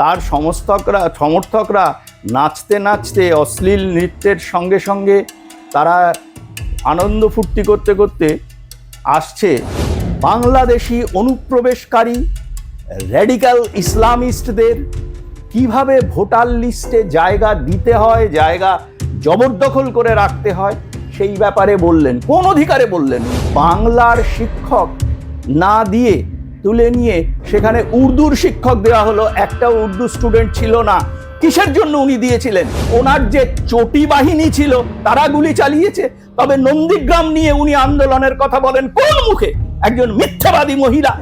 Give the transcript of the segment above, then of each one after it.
তার সমস্তকরা, সমর্থকরা নাচতে নাচতে অশ্লীল নৃত্যের সঙ্গে সঙ্গে তারা আনন্দ ফুর্তি করতে করতে আসছে বাংলাদেশি অনুপ্রবেশকারী র্যাডিক্যাল ইসলামিস্টদের। কীভাবে ভোটার লিস্টে জায়গা দিতে হয়, জায়গা জবরদখল করে রাখতে হয়, সেই ব্যাপারে বললেন, কোন অধিকারে বললেন, বাংলার শিক্ষক না দিয়ে তুলে নিয়ে সেখানে উর্দুর শিক্ষক দেওয়া হলো। একটা উর্দু স্টুডেন্ট ছিল না। কিসের জন্য উনি দিয়েছিলেন? ওনার যে চটি বাহিনী ছিল, তারা গুলি চালিয়েছে। তবে নন্দীগ্রাম নিয়ে উনি আন্দোলনের কথা বলেন কোন মুখে? একজন মিথ্যাবাদী মহিলা।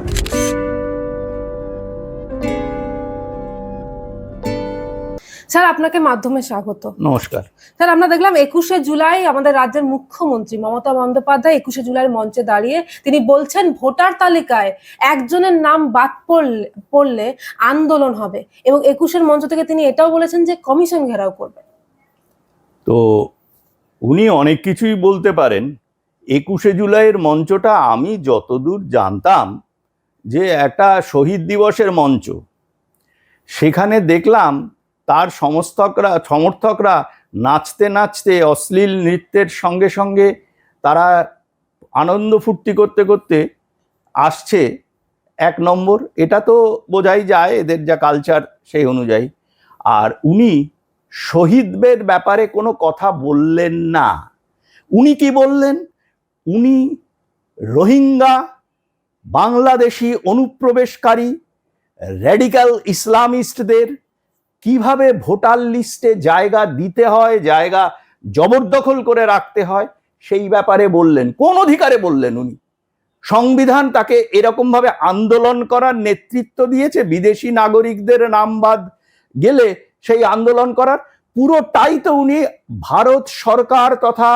স্যার আপনাকে মাধ্যমে স্বাগত। নমস্কার। স্যার আমরা দেখলাম একুশে জুলাই আমাদের রাজ্যের মুখ্যমন্ত্রী মমতা বন্দ্যোপাধ্যায় একুশে জুলাইয়ের মঞ্চে দাঁড়িয়ে তিনি বলছেন ভোটার তালিকায় একজনের নাম বাদ পড়লে পড়লে আন্দোলন হবে। এবং একুশের মঞ্চ থেকে তিনি এটাও বলেছেন যে কমিশন ঘেরাও করবে। তো উনি অনেক কিছুই বলতে পারেন। একুশে জুলাইয়ের মঞ্চটা আমি যতদূর জানতাম যে একটা শহীদ দিবসের মঞ্চ। সেখানে দেখলাম তার সমস্তকরা, সমর্থকরা নাচতে নাচতে অশ্লীল নৃত্যের সঙ্গে সঙ্গে তারা আনন্দ ফুর্তি করতে করতে আসছে এক নম্বর। এটা তো বোঝাই যায় এদের যা কালচার সেই অনুযায়ী। আর উনি শহীদদের ব্যাপারে কোনো কথা বললেন না। উনি কি বললেন? উনি রোহিঙ্গা, বাংলাদেশি অনুপ্রবেশকারী র্যাডিক্যাল ইসলামিস্টদের কীভাবে ভোটার লিস্টে জায়গা দিতে হয়, জায়গা জবরদখল করে রাখতে হয়, সেই ব্যাপারে বললেন, কোন অধিকারে বললেন উনি? সংবিধান তাকে এরকমভাবে আন্দোলন করার নেতৃত্ব দিয়েছে, বিদেশি নাগরিকদের নাম বাদ গেলে সেই আন্দোলন করার। পুরোটাই তো উনি ভারত সরকার তথা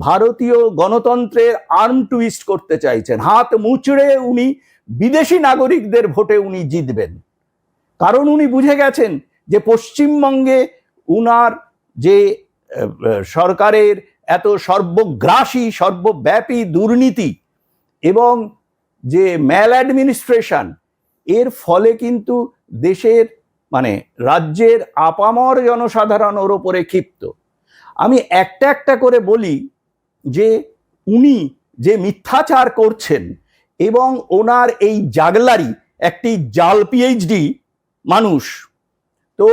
ভারতীয় গণতন্ত্রের আর্ম টুইস্ট করতে চাইছেন। হাত মুচড়ে উনি বিদেশি নাগরিকদের ভোটে উনি জিতবেন। কারণ উনি বুঝে গেছেন যে পশ্চিমবঙ্গে উনার যে সরকারের এত সর্বগ্রাসী, সর্বব্যাপী দুর্নীতি এবং যে ম্যাল অ্যাডমিনিস্ট্রেশন এর ফলে কিন্তু দেশের মানে রাজ্যের আপামর জনসাধারণ ওর ওপরে ক্ষিপ্ত। আমি একটা একটা করে বলি যে, উনি যে মিথ্যাচার করছেন এবং ওনার এই জাগলারি, একটি জাল পিএইচডি মানুষ তো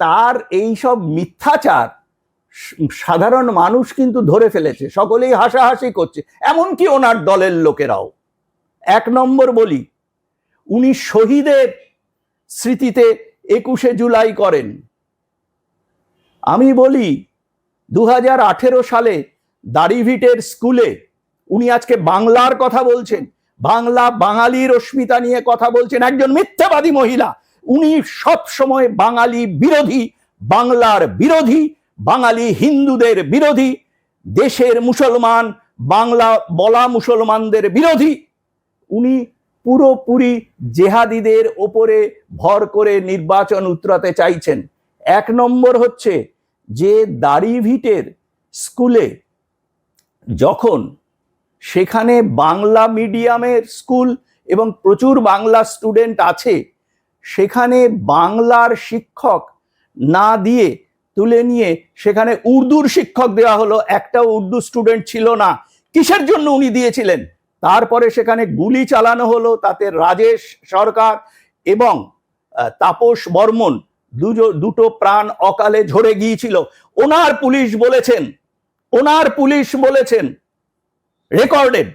তার এই সব মিথ্যাচার সাধারণ মানুষ কিন্তু ধরে ফেলেছে, সকলেই হাসাহাসি করছে, এমনকি ওনার দলের লোকেরাও। এক নম্বর বলি, উনি শহীদের স্মৃতিতে একুশে জুলাই করেন। আমি বলি দু হাজার আঠেরো সালে দাড়িভিটের স্কুলে উনি আজকে বাংলার কথা বলছেন, বাংলা বাঙালির অস্মিতা নিয়ে কথা বলছেন, একজন মিথ্যাবাদী মহিলা। উনি সব সময় বাঙালি বিরোধী, বাংলার বিরোধী, বাঙালি হিন্দুদের বিরোধী, দেশের মুসলমান, বাংলা বলা মুসলমানদের বিরোধী। উনি পুরোপুরি জেহাদিদের ওপরে ভর করে নির্বাচন উতরাতে চাইছেন। এক নম্বর হচ্ছে যে দাড়িভিটের স্কুলে যখন সেখানে বাংলা মিডিয়ামের স্কুল এবং প্রচুর বাংলা স্টুডেন্ট আছে সেখানে বাংলার শিক্ষক না দিয়ে তুলে নিয়ে সেখানে উর্দুর শিক্ষক দেওয়া হলো। একটা উর্দু স্টুডেন্ট ছিল না। কিসের জন্য উনি দিয়েছিলেন? তারপরে সেখানে গুলি চালানো হলো তাতে রাজেশ সরকার এবং তাপস বর্মন দুজো, দুটো প্রাণ অকালে ঝরে গিয়েছিল। ওনার পুলিশ বলেছেন, ওনার পুলিশ বলেছেন রেকর্ডেড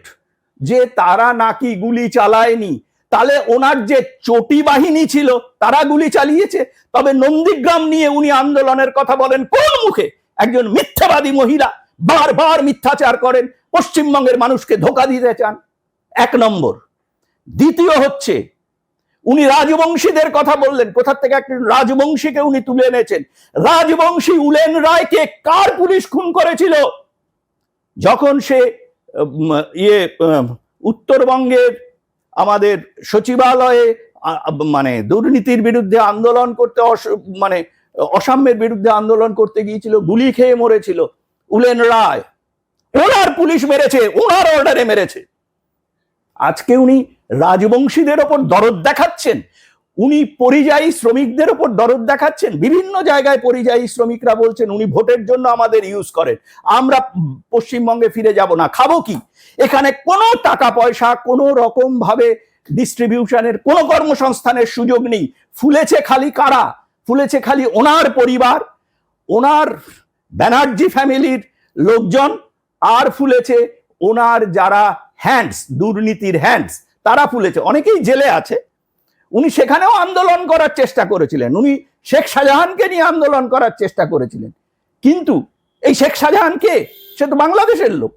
যে তারা নাকি গুলি চালায়নি। তাহলে ওনার যে চটি বাহিনী ছিল, তারা গুলি চালিয়েছে। তবে নন্দীগ্রাম নিয়ে উনি আন্দোলনের কথা বলেন কোন মুখে? একজন মিথ্যাবাদী মহিলা বারবার মিথ্যাচার করেন, পশ্চিমবঙ্গের মানুষকে ধোকা দিতে চান। এক নম্বর। দ্বিতীয় হচ্ছে, উনি রাজবংশীদের কথা বললেন। কোথা থেকে একটা রাজবংশীকে উনি তুলে এনেছেন? রাজবংশী উলেন রায়কে কার পুলিশ খুন করেছিল? যখন সে ইয়ে উত্তরবঙ্গের আমাদের সচিবালয়ে মানে দুর্নীতির বিরুদ্ধে আন্দোলন করতে মানে অসাম্যের বিরুদ্ধে আন্দোলন করতে গিয়েছিল, গুলি খেয়ে মরেছিল। উলেন রায়, ওনার পুলিশ মেরেছে, ওনার অর্ডারে মেরেছে। আজকে উনি রাজবংশীদের ওপর দরদ দেখাচ্ছেন। উনি পরিযায়ী শ্রমিকদের ওপর দরদ দেখাচ্ছেন। বিভিন্ন জায়গায় পরিযায়ী শ্রমিকরা বলছেন, উনি ভোটের জন্য আমাদের ইউজ করেন। আমরা পশ্চিমবঙ্গে ফিরে যাব না। খাব কি? এখানে কোনো টাকা পয়সা কোনো রকম ভাবে ডিস্ট্রিবিউশনের কোনো কর্মসংস্থানের সুযোগ নেই। ফুলেছে খালি কারা? ফুলেছে খালি ওনার পরিবার, ওনার ব্যানার্জি ফ্যামিলির লোকজন, আর ফুলেছে ওনার যারা হ্যান্ডস দুর্নীতির হ্যান্ডস তারা ফুলেছে। অনেকেই জেলে আছে। উনি সেখানেও আন্দোলন করার চেষ্টা করেছিলেন। উনি শেখ শাহজাহানকে নিয়ে আন্দোলন করার চেষ্টা করেছিলেন। কিন্তু এই শেখ শাহজাহান কে? সে তো বাংলাদেশের লোক।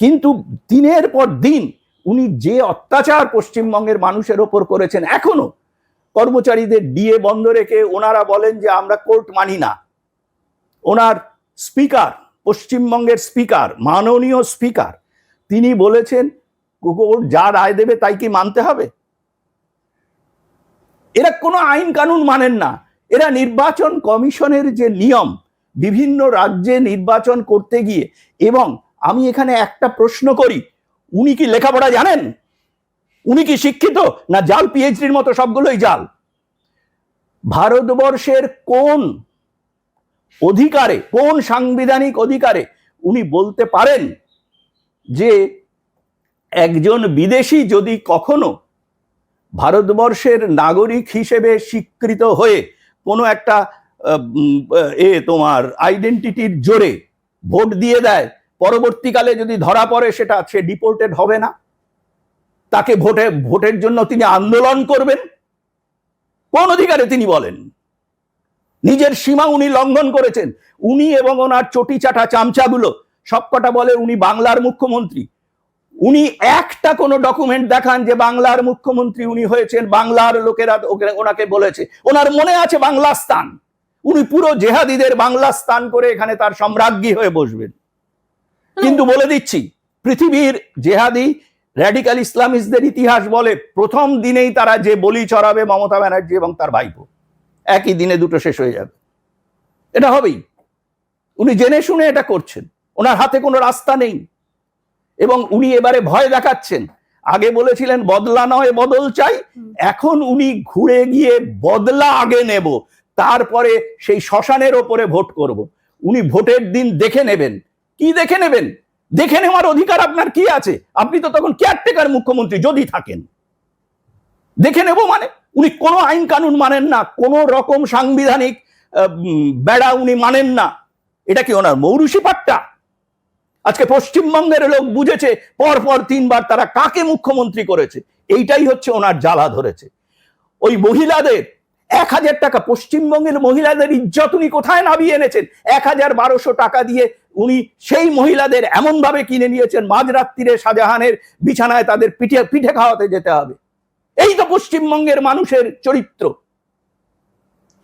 কিন্তু দিনের পর দিন উনি যে অত্যাচার পশ্চিমবঙ্গের মানুষের ওপর করেছেন এখনও, কর্মচারীদের ডিএ বন্ধ রেখে ওনারা বলেন যে আমরা কোর্ট মানি না। ওনার স্পিকার, পশ্চিমবঙ্গের স্পিকার, মাননীয় স্পিকার, তিনি বলেছেন কোর্ট যা রায় দেবে তাই কি মানতে হবে? এরা কোনো আইন কানুন মানেন না। এরা নির্বাচন কমিশনের যে নিয়ম, বিভিন্ন রাজ্যে নির্বাচন করতে গিয়ে, এবং আমি এখানে একটা প্রশ্ন করি, উনি কি লেখাপড়া জানেন? উনি কি শিক্ষিত? না জাল পিএইচডির মতো সবগুলোই জাল? ভারতবর্ষের কোন অধিকারে, কোন সাংবিধানিক অধিকারে উনি বলতে পারেন যে একজন বিদেশি যদি কখনো ভারতবর্ষের নাগরিক হিসেবে স্বীকৃত হয়ে কোনো একটা এ তোমার আইডেন্টিটির জোরে ভোট দিয়ে দেয়, পরবর্তীকালে যদি ধরা পড়ে সেটা সে ডিপোর্টেড হবে না। তাকে ভোটে, ভোটের জন্য তিনি আন্দোলন করবেন। কোন অধিকারে তিনি বলেন? নিজের সীমা উনি লঙ্ঘন করেছেন। উনি এবং ওনার চটি চাটা চামচাগুলো, সবকটা বলে উনি বাংলার মুখ্যমন্ত্রী। উনি একটা কোনো ডকুমেন্ট দেখান যে বাংলার মুখ্যমন্ত্রী উনি হয়েছেন বাংলার লোকেরা ওনাকে বলেছে। ওনার মনে আছে বাংলা স্থান। উনি পুরো জেহাদিদের বাংলা স্থান করে এখানে তার সম্রাজ্ঞী হয়ে বসবেন। কিন্তু বলে দিচ্ছি পৃথিবীর জেহাদি র্যাডিক্যাল ইসলামিস্টদের ইতিহাস বলে প্রথম দিনেই তারা যে বলি চড়াবে মমতা ব্যানার্জি এবং তার ভাইপো। একই দিনে দুটো শেষ হয়ে যাবে। এটা হবেই। উনি জেনে শুনে এটা করছেন। ওনার হাতে কোনো রাস্তা নেই। এবং উনি এবারে ভয় দেখাচ্ছেন। আগে বলেছিলেন বদলা নয় বদল চাই। এখন উনি ঘুরে গিয়ে বদলা আগে নেব তারপরে সেই শ্মশানের ওপরে ভোট করব। উনি ভোটের দিন দেখে নেবেন। কি দেখে নেবেন? দেখে নেওয়ার অধিকার আপনার কি আছে? আপনি তো তখন কেয়ারটেকার মুখ্যমন্ত্রী যদি থাকেন। দেখে নেব মানে। উনি কোনো আইন কানুন মানেন না কোনো রকম সাংবিধানিক বেড়া উনি মানেন না। এটা কি ওনার মৌরুষি পাট্টা আজকে পশ্চিমবঙ্গের লোক বুঝেছে পর পর তিনবার তারা কাকে মুখ্যমন্ত্রী করেছে। এইটাই হচ্ছে ওনার জ্বালা ধরেছে। ওই মহিলাদের, এক হাজার টাকা, পশ্চিমবঙ্গের মহিলাদের ইজ্জত উনি কোথায় নামিয়ে এনেছেন? এক হাজার বারোশো টাকা দিয়ে উনি সেই মহিলাদের এমন ভাবে কিনে নিয়েছেন, মাঝরাত্রিরে শাহজাহানের বিছানায় তাদের পিঠে পিঠে খাওয়াতে যেতে হবে। এই তো পশ্চিমবঙ্গের মানুষের চরিত্র।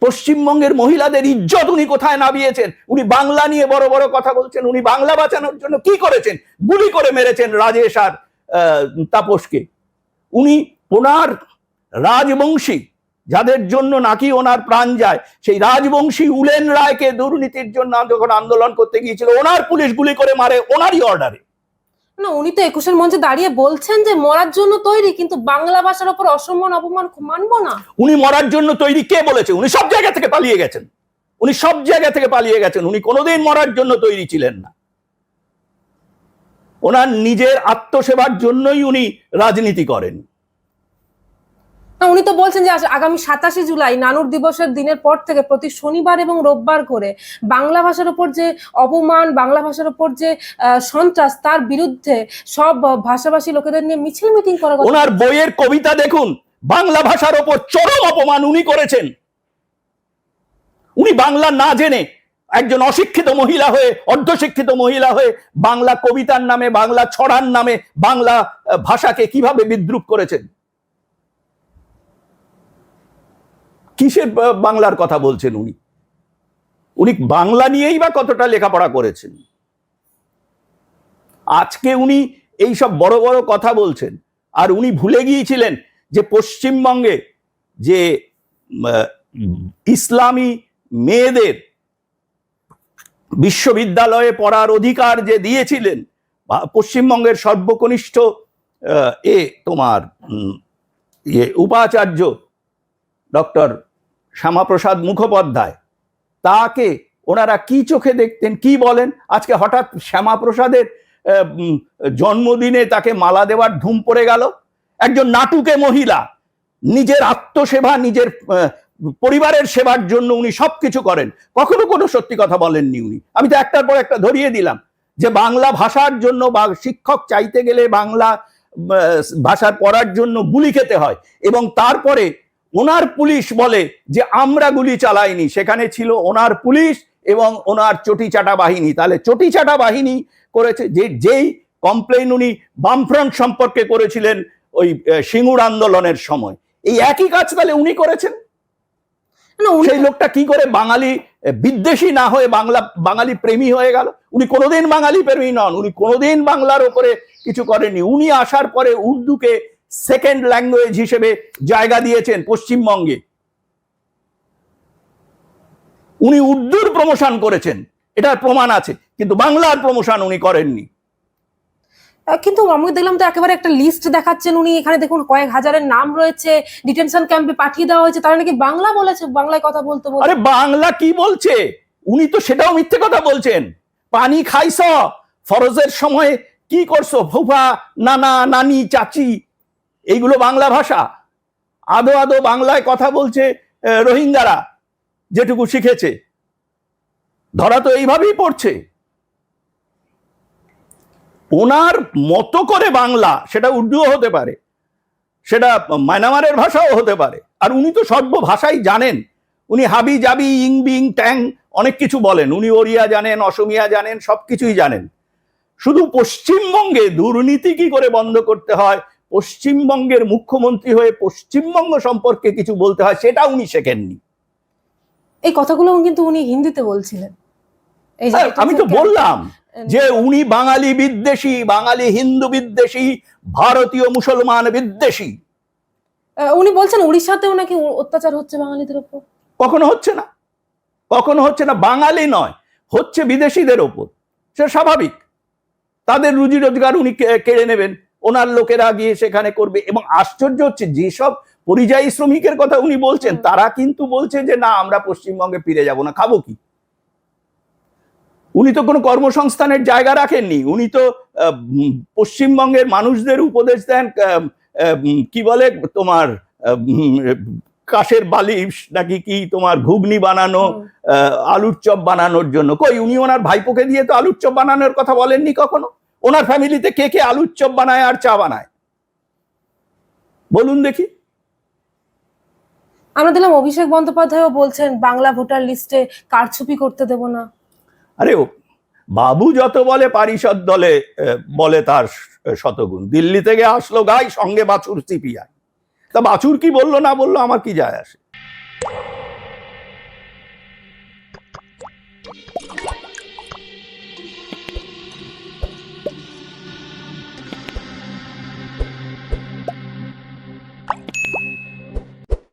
পশ্চিমবঙ্গের মহিলাদের ইজ্জত উনি কোথায় নামিয়েছেন? উনি বাংলা নিয়ে বড় বড় কথা বলছেন, উনি বাংলা বাঁচানোর জন্য কি করেছেন? গুলি করে মেরেছেন রাজেশ আর তাপসকে। উনি ওনার রাজবংশী, যাদের জন্য নাকি ওনার প্রাণ যায়। সেই রাজবংশী উলেন রায়কে দুর্নীতির জন্য যখন আন্দোলন করতে গিয়েছিল। ওনার পুলিশ গুলি করে মারে ওনারই অর্ডারে না, উনি তো একুশের মঞ্চে দাঁড়িয়ে বলছেন যে মরার জন্য তৈরি, কিন্তু বাংলা ভাষার উপর অসম্মান, অপমান মানবো না। উনি মরার জন্য তৈরি কে বলেছে? উনি সব জায়গা থেকে পালিয়ে গেছেন। উনি সব জায়গা থেকে পালিয়ে গেছেন। উনি কোনোদিন মরার জন্য তৈরি ছিলেন না। ওনার নিজের আত্মসেবার জন্যই উনি রাজনীতি করেন। না, উনি তো বলছেন যে আগামী সাতাশে জুলাই নানুর দিবসের দিনের পর থেকে প্রতি শনিবার এবং রোববার করে বাংলা ভাষার উপর যে অপমান বাংলা ভাষার উপর যে সন্ত্রাস তার বিরুদ্ধে সব ভাষাভাষী লোকেদের নিয়ে মিছিল মিটিং কথা ওনার বইয়ের কবিতা দেখুন। বাংলা ভাষার ওপর চরম অপমান উনি করেছেন। উনি বাংলা না জেনে একজন অশিক্ষিত মহিলা হয়ে অর্ধশিক্ষিত মহিলা হয়ে বাংলা কবিতার নামে বাংলা ছড়ার নামে বাংলা ভাষাকে কীভাবে বিদ্রুপ করেছেন? কিসের বাংলার কথা বলছেন উনি? উনি বাংলা নিয়েই বা কতটা লেখাপড়া করেছেন? আজকে উনি এই সব বড় বড় কথা বলছেন, আর উনি ভুলে গিয়েছিলেন যে পশ্চিমবঙ্গে যে ইসলামী মেয়েদের বিশ্ববিদ্যালয়ে পড়ার অধিকার যে দিয়েছিলেন পশ্চিমবঙ্গের সর্বকনিষ্ঠ এ তোমার ইয়ে উপাচার্য ডক্টর শ্যামাপ্রসাদ মুখোপাধ্যায়। তাকে ওনারা কি চোখে দেখতেন, কি বলেন? আজকে হঠাৎ শ্যামাপ্রসাদের জন্মদিনে তাকে মালা দেওয়ার ধুম পড়ে গেল। একজন নাটুকে মহিলা, নিজের আত্মসেবা, নিজের পরিবারের সেবার জন্য উনি সবকিছু করেন। কখনো কোনো সত্যি কথা বলেননি উনি। আমি তো একটার পর একটা ধরিয়ে দিলাম যে বাংলা ভাষার জন্য বা শিক্ষক চাইতে গেলে বাংলা ভাষার পড়ার জন্য গুলি খেতে হয় এবং তারপরে ওনার পুলিশ বলে যে আমরা গুলি চালাইনি। সেখানে ছিল ওনার পুলিশ এবং ওনার চটিচাটা বাহিনী। তাহলে চটিচাটা বাহিনী করেছে যে যেই কমপ্লেন উনি বামফ্রন্ট সম্পর্কে করেছিলেন ওই সিঙ্গুর আন্দোলনের সময়। এই একই কাজ তাহলে উনি করেছেন? সেই লোকটা কি করে বাঙালি বিদ্বেষী না হয়ে বাংলা বাঙালি প্রেমী হয়ে গেল? উনি কোনোদিন বাঙালি প্রেমী নন উনি কোনোদিন বাংলার ওপরে কিছু করেননি। উনি আসার পরে উর্দুকে সেকেন্ড ল্যাঙ্গুয়েজ হিসেবে জায়গা দিয়েছেন পশ্চিমবঙ্গে। উনি উর্দুর প্রমোশন করেছেন এটার প্রমাণ আছে কিন্তু বাংলার প্রমোশন উনি করেননি। কিন্তু আমি দেখলাম তো একেবারে একটা লিস্ট দেখাচ্ছেন উনি এখানে দেখুন কয়েক হাজারের নাম রয়েছে ডিটেনশন ক্যাম্পে পাঠিয়ে দেওয়া হয়েছে তারা নাকি বাংলা বলেছে বাংলায় কথা বলতে। আরে বাংলা কি বলছে? উনি তো সেটাও মিথ্যে কথা বলছেন। পানি খাইছ ফরজের সময় কি করছ? ফুফা নানা নানি চাচি এইগুলো বাংলা ভাষা। আদো আদো বাংলায় কথা বলছে রোহিঙ্গারা, যেটুকু শিখেছে। ধরা তো এইভাবেই পড়ছে। ওনার মতো করে বাংলা, সেটা উর্দুও হতে পারে, সেটা মায়ানমারের ভাষাও হতে পারে। আর উনি তো সর্ব ভাষাই জানেন। উনি হাবি জাবি, ইং বিং ট্যাং অনেক কিছু বলেন। উনি ওড়িয়া জানেন, অসমিয়া জানেন, সবকিছুই জানেন। শুধু পশ্চিমবঙ্গে দুর্নীতি কি করে বন্ধ করতে হয়? পশ্চিমবঙ্গের মুখ্যমন্ত্রী হয়ে পশ্চিমবঙ্গ সম্পর্কে কিছু বলতে হয় সেটা উনি শেখেননি। এই কথাগুলো কিন্তু উনি হিন্দিতে বলছিলেন। আমি তো বললাম যে উনি বাঙালি বিদ্বেষী বাঙালি হিন্দু বিদ্বেষী ভারতীয় মুসলমান বিদ্বেষী। উনি বলছেন উড়িষ্যাতেও নাকি অত্যাচার হচ্ছে বাঙালিদের উপর কখনো হচ্ছে না। কখনো হচ্ছে না বাঙালি নয় হচ্ছে বিদেশিদের ওপর। সে স্বাভাবিক। তাদের রুজি রোজগার উনি কেড়ে নেবেন। ওনার লোকেরা গিয়ে সেখানে করবে। এবং আশ্চর্য হচ্ছে যেসব পরিযায়ী শ্রমিকের কথা উনি বলছেন তারা কিন্তু বলছে যে না আমরা পশ্চিমবঙ্গে ফিরে যাব না খাব কি? উনি তো কোনো কর্মসংস্থানের জায়গা রাখেননি। উনি তো পশ্চিমবঙ্গের মানুষদের উপদেশ দেন কি বলে তোমার কাশের বালিশ নাকি কি তোমার ঘুগনি বানানো আহ, আলুর চপ বানানোর জন্য। কই উনি ওনার ভাইপোকে দিয়ে তো আলুর চপ বানানোর কথা বলেননি কখনো? ওনার ফ্যামিলিতে কে কে আলুর চপ বানায় আর চা বানায়? বলুন দেখি। আমরা দিলাম অভিষেক বন্দ্যোপাধ্যায়ও বলছেন বাংলা ভোটার লিস্টে কারচুপি করতে দেব না। আরে ও বাবু যত বলে পারিষদ দলে বলে তার শতগুণ। দিল্লি থেকে আসলো গাই সঙ্গে বাছুর সিপিআই। তা বাছুর কি বলল না বলল আমার কি যায় আসে?